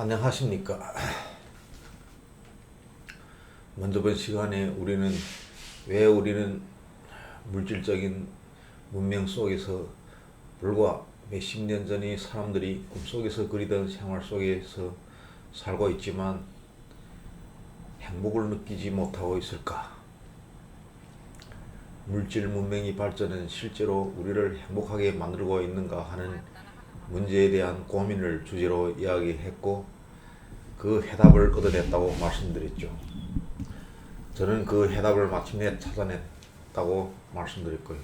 안녕하십니까. 먼저 본 시간에 우리는 왜 우리는 물질적인 문명 속에서 불과 몇십 년 전의 사람들이 꿈속에서 그리던 생활 속에서 살고 있지만 행복을 느끼지 못하고 있을까? 물질 문명이 발전은 실제로 우리를 행복하게 만들고 있는가 하는 문제에 대한 고민을 주제로 이야기했고 그 해답을 얻어냈다고 말씀드렸죠. 저는 그 해답을 마침내 찾아냈다고 말씀드릴 거예요.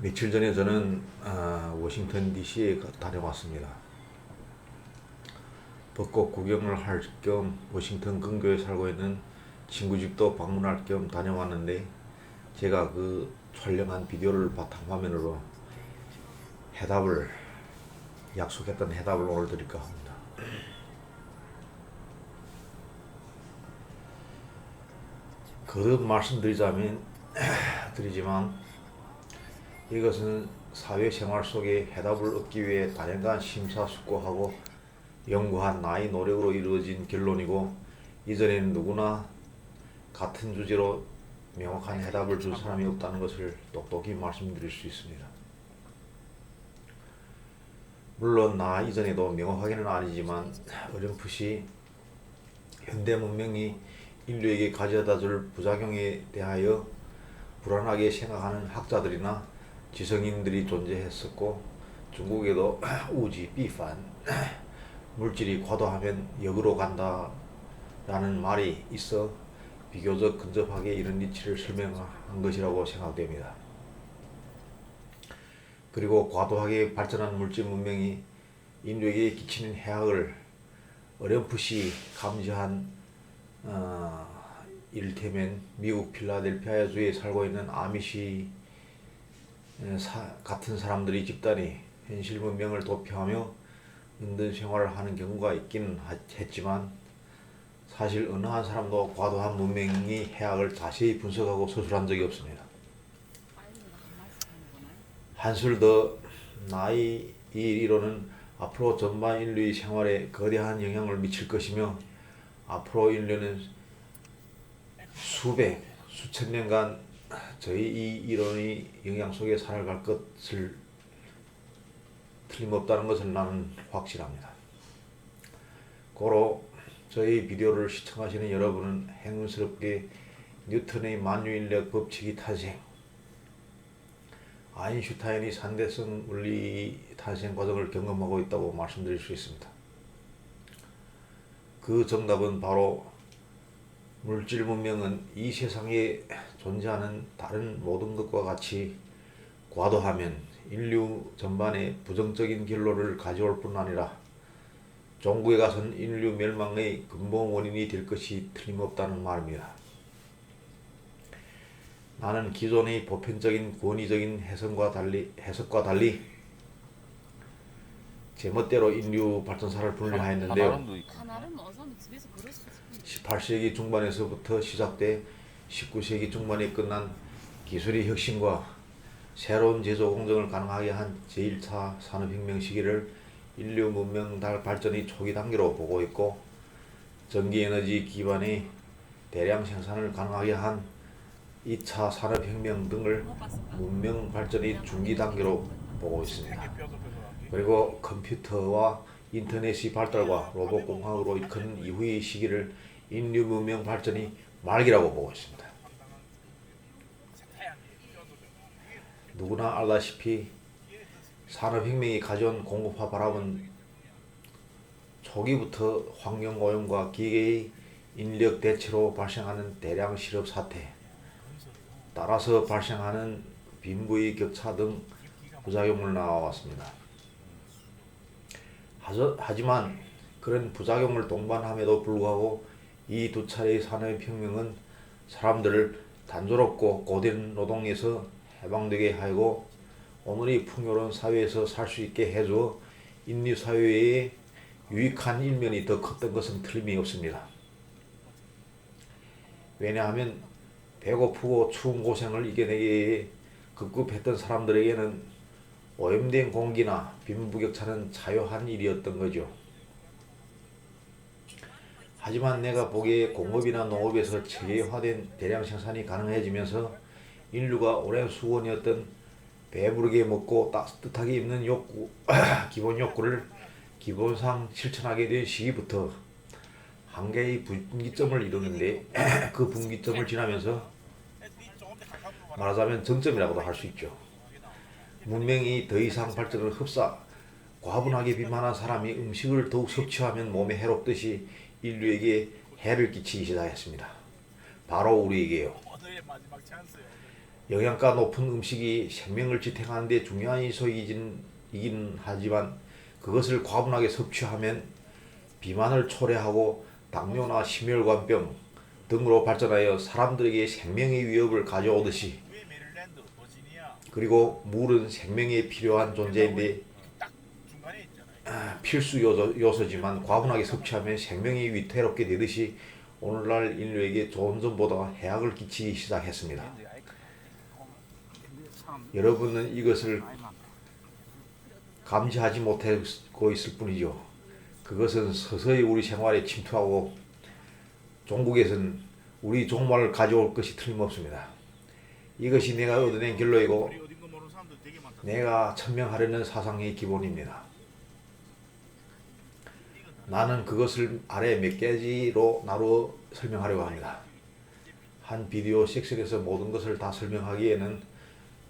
며칠 전에 저는 아, 워싱턴 DC에 다녀왔습니다. 벚꽃 구경을 할 겸 워싱턴 근교에 살고 있는 친구 집도 방문할 겸 다녀왔는데 제가 그 촬영한 비디오를 바탕화면으로 해답을 약속했던 해답을 오늘 드릴까 합니다. 거듭 말씀드리자면 드리지만 이것은 사회생활 속에 해답을 얻기 위해 다양한 심사숙고하고 연구한 나의 노력으로 이루어진 결론이고 이전에는 누구나 같은 주제로 명확한 해답을 줄 사람이 없다는 것을 똑똑히 말씀드릴 수 있습니다. 물론 나 이전에도 명확하게는 아니지만 어렴풋이 현대 문명이 인류에게 가져다 줄 부작용에 대하여 불안하게 생각하는 학자들이나 지성인들이 존재했었고 중국에도 우지 비판 물질이 과도하면 역으로 간다라는 말이 있어 비교적 근접하게 이런 이치를 설명한 것이라고 생각됩니다. 그리고 과도하게 발전한 물질 문명이 인류에게 끼치는 해악을 어렴풋이 감지한 어, 이를테면 미국 필라델피아 주에 살고 있는 아미시 사, 같은 사람들이 집단이 현실 문명을 도피하며 힘든 생활을 하는 경우가 있기는 했지만 사실 어느 한 사람도 과도한 문명이 해악을 자세히 분석하고 서술한 적이 없습니다. 한술 더 나이 이 이론은 앞으로 전반 인류의 생활에 거대한 영향을 미칠 것이며 앞으로 인류는 수백, 수천 년간 저희 이 이론의 영향 속에 살아갈 것을 틀림없다는 것을 나는 확실합니다. 고로 저희 비디오를 시청하시는 여러분은 행운스럽게 뉴턴의 만유인력 법칙이 탄생, 아인슈타인이 상대성 원리 탄생 과정을 경험하고 있다고 말씀드릴 수 있습니다. 그 정답은 바로 물질 문명은 이 세상에 존재하는 다른 모든 것과 같이 과도하면 인류 전반에 부정적인 결론을 가져올 뿐 아니라 종국에 가선 인류 멸망의 근본 원인이 될 것이 틀림없다는 말입니다. 나는 기존의 보편적인 권위적인 해석과 달리 해석과 달리 제멋대로 인류 발전사를 분류하였는데요. 하나는 어서는 집에서 그럴 수 있지. 18세기 중반에서부터 시작돼 19세기 중반에 끝난 기술의 혁신과 새로운 제조 공정을 가능하게 한 제1차 산업혁명 시기를 인류 문명 달 발전의 초기 단계로 보고 있고 전기에너지 기반의 대량 생산을 가능하게 한 2차 산업혁명 등을 문명 발전의 중기 단계로 보고 있습니다. 그리고 컴퓨터와 인터넷의 발달과 로봇 공학으로 이끄는 이후의 시기를 인류 문명 발전이 말기라고 보고 있습니다. 누구나 알다시피 산업혁명이 가져온 공급화 바람은 초기부터 환경 오염과 기계의 인력 대체로 발생하는 대량 실업 사태, 따라서 발생하는 빈부의 격차 등 부작용을 나와왔습니다. 하지만 그런 부작용을 동반함에도 불구하고 이 두 차례의 산업혁명은 사람들을 단조롭고 고된 노동에서 해방되게 하고 오늘의 풍요로운 사회에서 살 수 있게 해줘 인류 사회의 유익한 일면이 더 컸던 것은 틀림이 없습니다. 왜냐하면 배고프고 추운 고생을 이겨내기에 급급했던 사람들에게는 오염된 공기나 빈부격차는 자요한 일이었던 거죠. 하지만 내가 보기에 공업이나 농업에서 체계화된 대량 생산이 가능해지면서 인류가 오랜 수원이었던 배부르게 먹고 따뜻하게 입는 욕구, 기본 욕구를 기본상 실천하게 된 시기부터 한계의 분기점을 이루는데 그 분기점을 지나면서 말하자면 정점이라고도 할 수 있죠. 문명이 더 이상 발전을 흡사 과분하게 비만한 사람이 음식을 더욱 섭취하면 몸에 해롭듯이 인류에게 해를 끼치기 시작했습니다. 바로 우리에게요. 영양가 높은 음식이 생명을 지탱하는 데 중요한 요소이긴 이긴 하지만 그것을 과분하게 섭취하면 비만을 초래하고 당뇨나 심혈관병 등으로 발전하여 사람들에게 생명의 위협을 가져오듯이 그리고 물은 생명에 필요한 존재인데. 아, 필수 요소, 요소지만 과분하게 섭취하면 생명이 위태롭게 되듯이 오늘날 인류에게 좋은 점보다 해악을 끼치기 시작했습니다. 여러분은 이것을 감지하지 못하고 있을 뿐이죠. 그것은 서서히 우리 생활에 침투하고 종국에서는 우리 종말을 가져올 것이 틀림없습니다. 이것이 내가 얻어낸 많다. 내가 천명하려는 사상의 기본입니다. 나는 그것을 아래 몇 가지로 나누어 설명하려고 합니다. 한 비디오 섹션에서 모든 것을 다 설명하기에는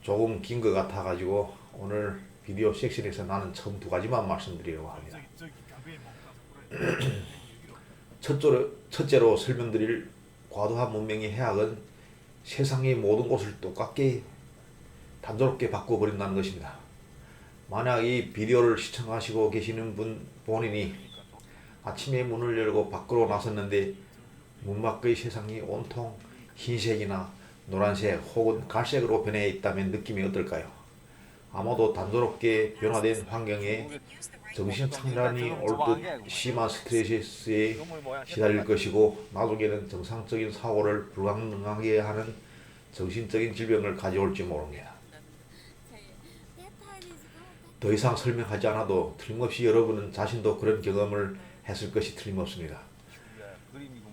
조금 긴 것 같아 가지고 오늘 비디오 섹션에서 나는 처음 두 가지만 말씀드리려고 합니다. 첫째로, 첫째로 설명드릴 과도한 문명의 해악은 세상의 모든 곳을 똑같게 단조롭게 바꿔버린다는 것입니다. 만약 이 비디오를 시청하시고 계시는 분 본인이 아침에 문을 열고 밖으로 나섰는데 문 밖의 세상이 온통 흰색이나 노란색 혹은 갈색으로 변해 있다면 느낌이 어떨까요? 아마도 단조롭게 변화된 환경에 정신 착란이 올듯 심한 스트레스에 시달릴 것이고 나중에는 정상적인 사고를 불가능하게 하는 정신적인 질병을 가져올지 모릅니다. 더 이상 설명하지 않아도 틀림없이 여러분은 자신도 그런 경험을 했을 것이 틀림없습니다.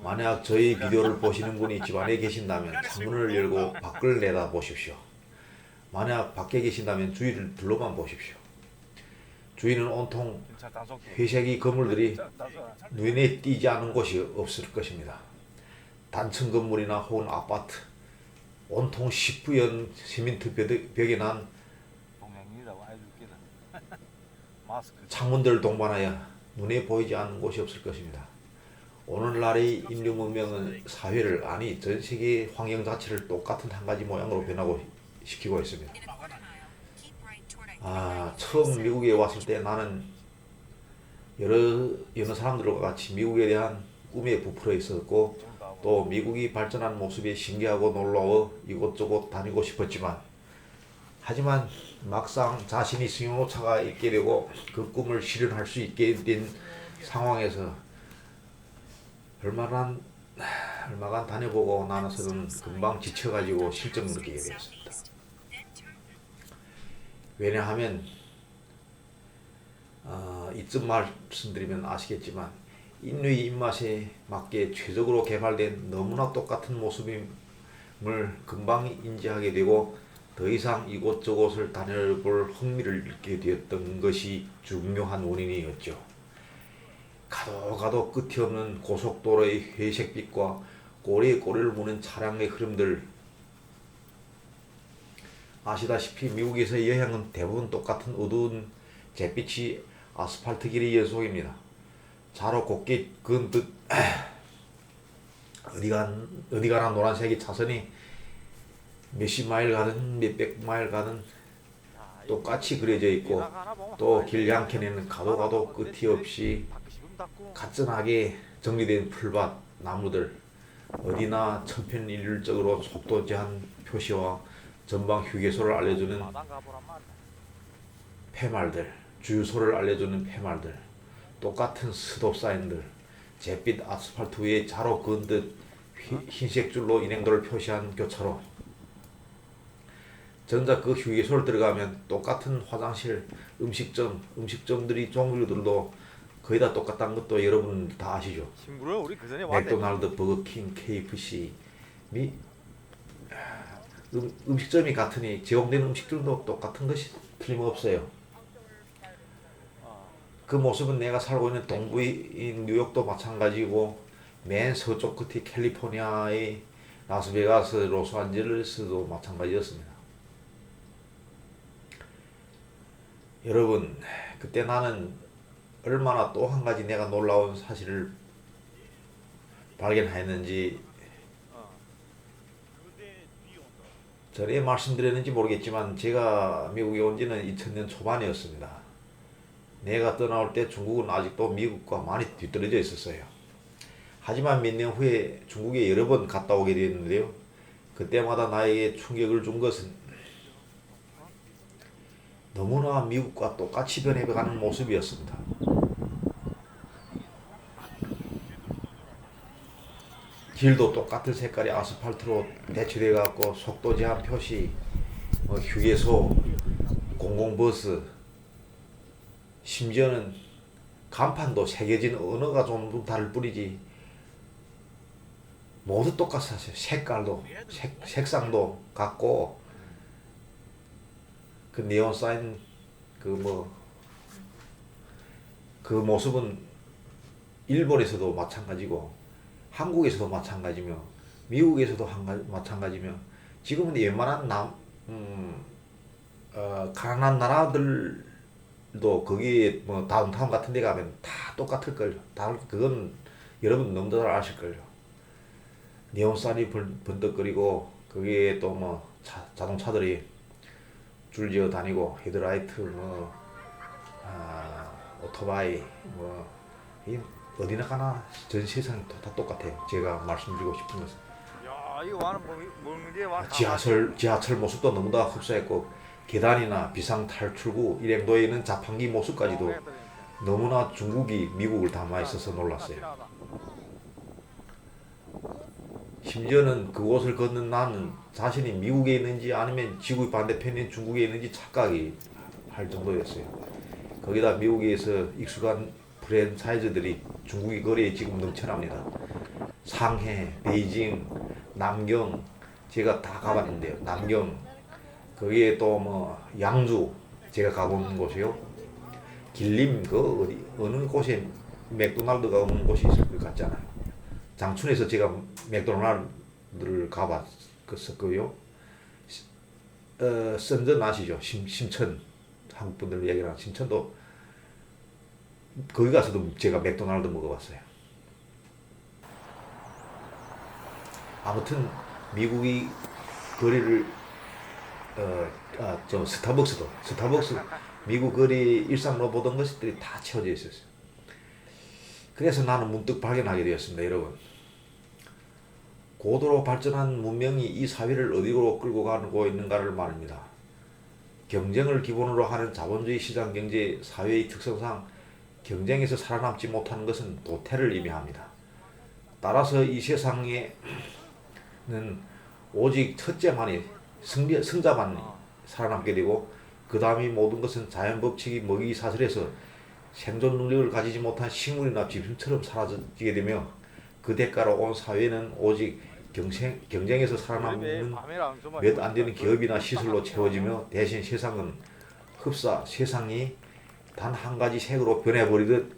만약 저희 비디오를 보시는 분이 집안에 계신다면 창문을 열고 밖을 내다 보십시오. 만약 밖에 계신다면 주위를 둘러만 보십시오. 주위는 온통 회색이 건물들이 눈에 띄지 않은 곳이 없을 것입니다. 단층 건물이나 혹은 아파트, 온통 시뿌연 시멘트 벽- 벽에 난 창문들을 동반하여 눈에 보이지 않는 곳이 없을 것입니다. 오늘날의 인류 문명은 사회를 아니 전 세계 환경 자체를 똑같은 한 가지 모양으로 변하고 시키고 있습니다. 아 처음 미국에 왔을 때 나는 여러 여러 사람들과 같이 미국에 대한 꿈에 부풀어 있었고 또 미국이 발전한 모습에 신기하고 놀라워 이곳저곳 다니고 싶었지만 하지만 막상 자신이 승용차가 있게 되고 그 꿈을 실현할 수 있게 된 상황에서 얼마간 얼마간 다녀보고 나서는 금방 지쳐가지고 실증을 느끼게 되었습니다. 왜냐하면 어, 이쯤 말씀드리면 아시겠지만 인류의 입맛에 맞게 최적으로 개발된 너무나 똑같은 모습임을 금방 인지하게 되고 더 이상 이곳저곳을 다녀볼 흥미를 잃게 되었던 것이 중요한 원인이었죠. 가도 가도 끝이 없는 고속도로의 회색빛과 꼬리에 꼬리를 무는 차량의 흐름들 아시다시피 미국에서의 여행은 대부분 똑같은 어두운 잿빛이 아스팔트 길의 연속입니다. 자로 곱게 그은 듯 어디가 어디가나 노란색의 차선이 몇십 마일 가든 몇백 마일 가든 똑같이 그려져 있고 또 길 양편에는 가도 가도 끝이 없이 가짠하게 정리된 풀밭, 나무들 어디나 천편일률적으로 속도 제한 표시와 전방 휴게소를 알려주는. 폐말들, 주유소를 알려주는 폐말들, 똑같은 스톱 사인들, 잿빛 아스팔트 위에 자로 그은 듯 휘- 흰색 줄로 인행도를 표시한 교차로, 정작 그 휴게소를 들어가면 똑같은 화장실, 음식점, 음식점들이 종류들도 거의 다 똑같다는 것도 여러분 다 아시죠? 맥도날드, 버거킹, KFC 미 음, 음식점이 같으니 제공되는 음식들도 똑같은 것이 틀림없어요. 어. 그 모습은 내가 살고 있는 동부인 뉴욕도 마찬가지고 맨 서쪽 끝이 캘리포니아의 라스베가스, 로스안젤레스도 마찬가지였습니다. 여러분, 그때 나는 얼마나 또 한 가지 내가 놀라운 사실을 발견했는지 어. 그때 비 온다. 전에 말씀드렸는지 모르겠지만 제가 미국에 온 지는 2000년 초반이었습니다. 내가 떠나올 때 중국은 아직도 미국과 많이 뒤떨어져 있었어요. 하지만 몇 년 후에 중국에 여러 번 갔다 오게 되었는데요. 그때마다 나에게 충격을 준 것은 너무나 미국과 똑같이 변해가는 모습이었습니다. 길도 똑같은 색깔의 아스팔트로 대치되어 갖고 속도 제한 표시, 뭐 휴게소, 공공버스, 심지어는 간판도 새겨진 언어가 좀 다를 뿐이지. 모두 똑같았어요. 색깔도 색, 색상도 같고. 그 네온 사인 그 뭐 그 모습은 일본에서도 마찬가지고 한국에서도 마찬가지며 미국에서도 마찬가지며 지금은 웬만한 남 음, 어, 가난한 나라들도 거기 뭐 다운타운 같은 데 가면 다 똑같을 걸요. 다 그건 여러분 너무 잘 아실 걸요. 네온산이 번- 번뜩거리고 거기에 또 뭐 자동차들이 줄지어 다니고 헤드라이트 뭐 아, 오토바이 뭐이 어디나 가나 전 세상이 다, 다 똑같아요. 제가 말씀드리고 싶은 것은 야 이거 와는 뭐 와. 아, 지하철 지하철 모습도 너무 다 흡사했고 계단이나 비상 탈출구 일행도에는 자판기 모습까지도 너무나 중국이 미국을 담아 있어서 놀랐어요. 심지어는 그곳을 걷는 나는 자신이 미국에 있는지 아니면 지구 반대편인 중국에 있는지 착각이 할 정도였어요. 거기다 미국에서 익숙한 프랜차이즈들이 중국의 거리에 지금 넘쳐납니다. 상해, 베이징, 남경 제가 다 가봤는데요. 남경 거기에 또 뭐 양주 제가 가본 곳이요. 길림 그 어디 어느 곳에 맥도날드가 없는 곳이 있을 것 같지 않아요. 장춘에서 제가 맥도날드를 가봤었고요. 어, 선전 아시죠? 심, 심천 한국 분들 얘기하는 심천도 거기 가서도 제가 맥도날드 먹어봤어요. 아무튼 미국이 거리를 어, 아, 저 스타벅스도 스타벅스 미국 거리 일상으로 보던 것들이 다 채워져 있었어요. 그래서 나는 문득 발견하게 되었습니다, 여러분. 고도로 발전한 문명이 이 사회를 어디로 끌고 가고 있는가를 말입니다. 경쟁을 기본으로 하는 자본주의 시장 경제 사회의 특성상 경쟁에서 살아남지 못하는 것은 도태를 의미합니다. 따라서 이 세상에는 오직 첫째만이 승리, 승자만 살아남게 되고 그 다음이 모든 것은 자연 법칙이 먹이 사슬에서 생존 능력을 가지지 못한 식물이나 짐승처럼 사라지게 되며 그 대가로 온 사회는 오직 경쟁, 경쟁에서 살아남는 몇 안 되는 기업이나 시설로 채워지며 대신 세상은 흡사 세상이 단 한 가지 색으로 변해버리듯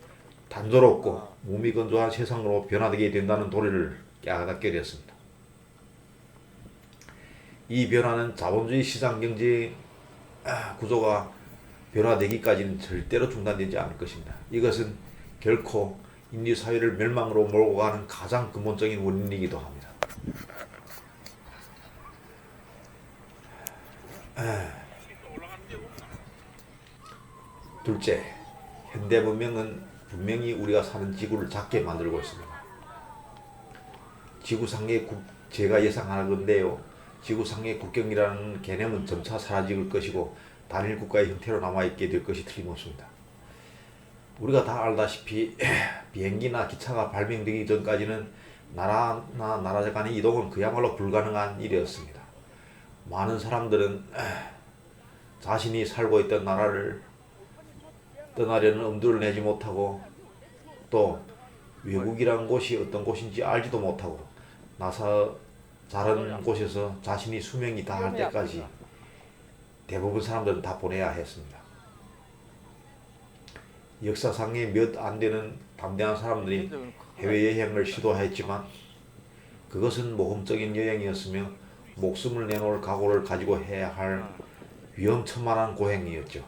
단조롭고 무미건조한 세상으로 변화되게 된다는 도리를 깨닫게 되었습니다. 이 변화는 자본주의 시장 경제 아, 구조가 변화되기까지는 절대로 중단되지 않을 것입니다. 이것은 결코 인류 사회를 멸망으로 몰고 가는 가장 근본적인 원인이기도 합니다. 둘째, 현대 문명은 분명히 우리가 사는 지구를 작게 만들고 있습니다. 지구상의 국, 제가 예상하건데요. 지구상의 국경이라는 개념은 점차 사라질 것이고 단일 국가의 형태로 남아있게 될 것이 틀림없습니다. 우리가 다 알다시피 비행기나 기차가 발명되기 전까지는 나라나 나라 간의 이동은 그야말로 불가능한 일이었습니다. 많은 사람들은 자신이 살고 있던 나라를 떠나려는 엄두를 내지 못하고 또 외국이란 곳이 어떤 곳인지 알지도 못하고 나사 다른 곳에서 자신이 수명이 다할 때까지 대부분 사람들은 다 보내야 했습니다. 역사상에 몇 안 되는 담대한 사람들이 해외 여행을 시도했지만 그것은 모험적인 여행이었으며 목숨을 내놓을 각오를 가지고 해야 할 위험천만한 고행이었죠.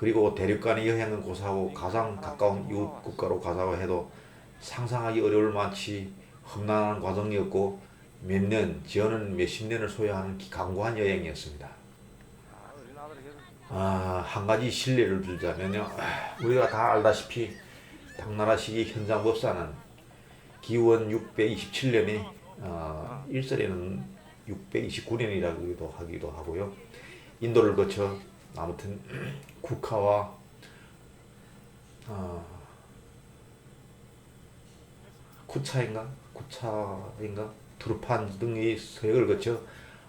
그리고 대륙 간의 여행은 고사하고 가장 가까운 이웃 국가로 가자고 해도 상상하기 어려울 만치 험난한 과정이었고 몇 년, 지어는 몇십 년을 소요하는 강고한 여행이었습니다. 아, 한 가지 신뢰를 들자면요. 아, 우리가 다 알다시피 당나라 시기 현장 법사는 기원 627년에 어, 일설에는 629년이라고도 하기도 하고요. 인도를 거쳐 아무튼 국화와 어, 쿠차인가 쿠차인가 투르판 등의 서역을 거쳐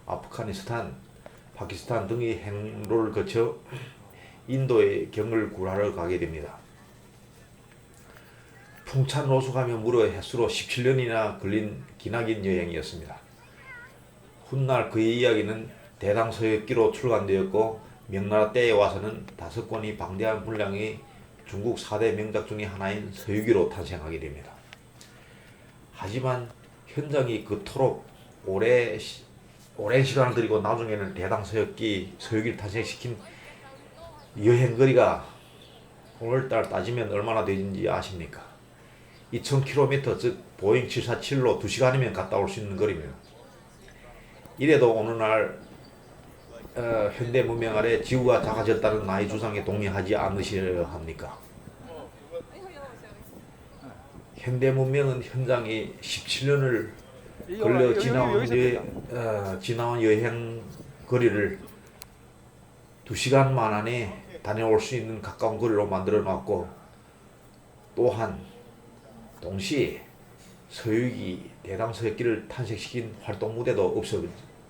아프가니스탄, 파키스탄 등의 행로를 거쳐 인도의 경을 구하러 가게 됩니다. 풍찬 호수가며 무려 횟수로 17년이나 걸린 기나긴 여행이었습니다. 훗날 그의 이야기는 대당서역기로 출간되었고 명나라 때에 와서는 다섯 권의 방대한 분량의 중국 4대 명작 중의 하나인 서유기로 탄생하게 됩니다. 하지만 현장이 그토록 오래 시- 오랜 시간을 들이고 나중에는 대당 서역기 서유기를 탄생시킨 여행거리가 오늘날 따지면 얼마나 되는지 아십니까? 2000km 즉 보잉 747로 2시간이면 갔다 올 수 있는 거리입니다. 이래도 오늘날 어, 현대 문명 아래 지구가 작아졌다는 나의 주장에 동의하지 않으시려 합니까? 현대 문명은 현장이 17년을 걸려 지나온 여, 어, 지나온 여행 거리를 두 시간만 안에 다녀올 수 있는 가까운 거리로 만들어 놨고 또한 동시에 서유기 대당 서역기를 탄생시킨 활동 무대도 없애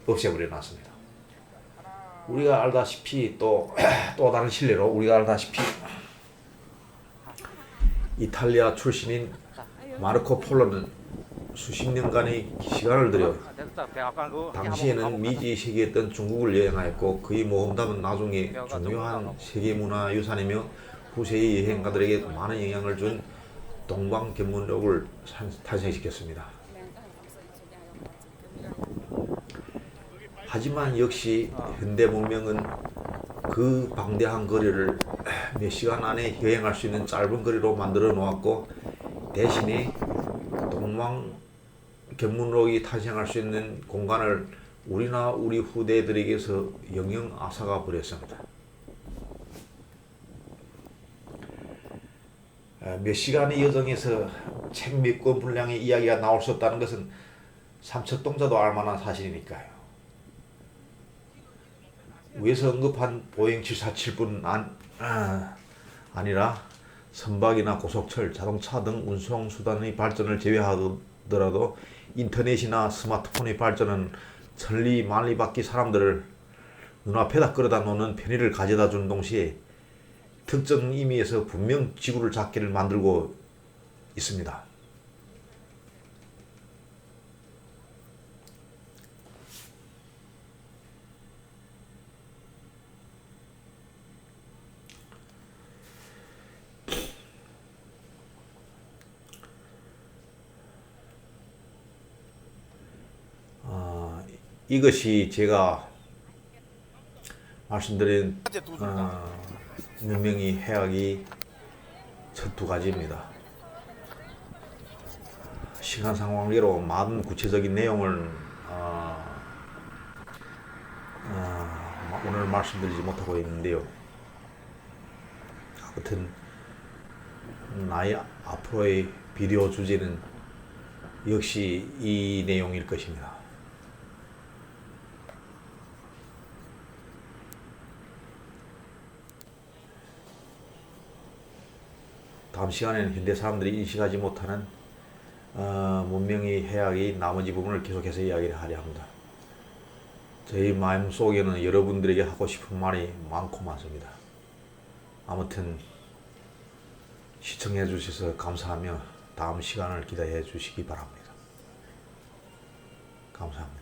없애버려 놨습니다. 우리가 알다시피 또 또 다른 실례로 우리가 알다시피 이탈리아 출신인 마르코 폴로는 수십 년간의 시간을 들여 당시에는 미지 세계였던 중국을 여행하였고 그의 모험담은 나중에 중요한 세계문화 유산이며 후세의 여행가들에게 많은 영향을 준 동방견문록을 산- 탄생시켰습니다. 하지만 역시 현대 문명은 그 방대한 거리를 몇 시간 안에 여행할 수 있는 짧은 거리로 만들어 놓았고 대신에 동방 견문록이 탄생할 수 있는 공간을 우리나 우리 후대들에게서 영영 앗아가 버렸습니다. 아, 몇 시간의 여정에서 책 몇 권 분량의 이야기가 나올 수 없다는 것은 삼척동자도 알만한 사실이니까요. 위에서 언급한 보잉 747뿐 안, 아, 아니라 선박이나 고속철, 자동차 등 운송 수단의 발전을 제외하더라도 인터넷이나 스마트폰의 발전은 천리 만리 밖의 사람들을 눈앞에다 끌어다 놓는 편의를 가져다 준 동시에 특정 의미에서 분명 지구를 작기를 만들고 있습니다. 아, 이것이 제가 말씀드린 어, 문명이 해악이 첫 두 가지입니다. 시간 상황대로 많은 구체적인 내용을 어, 어, 오늘 말씀드리지 못하고 있는데요. 아무튼 나의 앞으로의 비디오 주제는 역시 이 내용일 것입니다. 다음 시간에는 현대 사람들이 인식하지 못하는 어, 문명의 해악의 나머지 부분을 계속해서 이야기를 하려 합니다. 저희 마음 속에는 여러분들에게 하고 싶은 말이 많고 많습니다. 아무튼 시청해 주셔서 감사하며 다음 시간을 기대해 주시기 바랍니다. 감사합니다.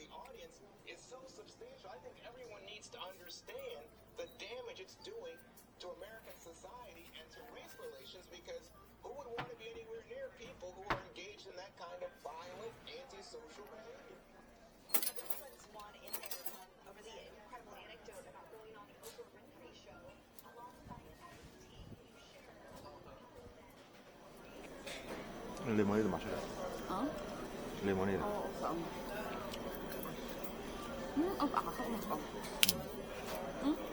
The audience is so substantial. I think everyone needs to understand the damage it's doing society and to race relations because who would want to be anywhere near people who are engaged in that kind of violent, antisocial behavior? There was one in there um, over the incredible anecdote about going on the Oprah Winfrey show Lemonade ¿Ah? Oh, Ha? Lemonade. Oo, tamam. Hmm, oh, apa? Ah, hmm? Oh, oh, mm.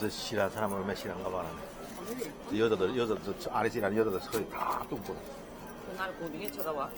저 싫어하는 사람은 얼마나 싫어한가 봐. 여자들, 여자들, 저 아래서 일하는 여자들 소리 다 뚱보네. 그날 고등에 쳐다봐.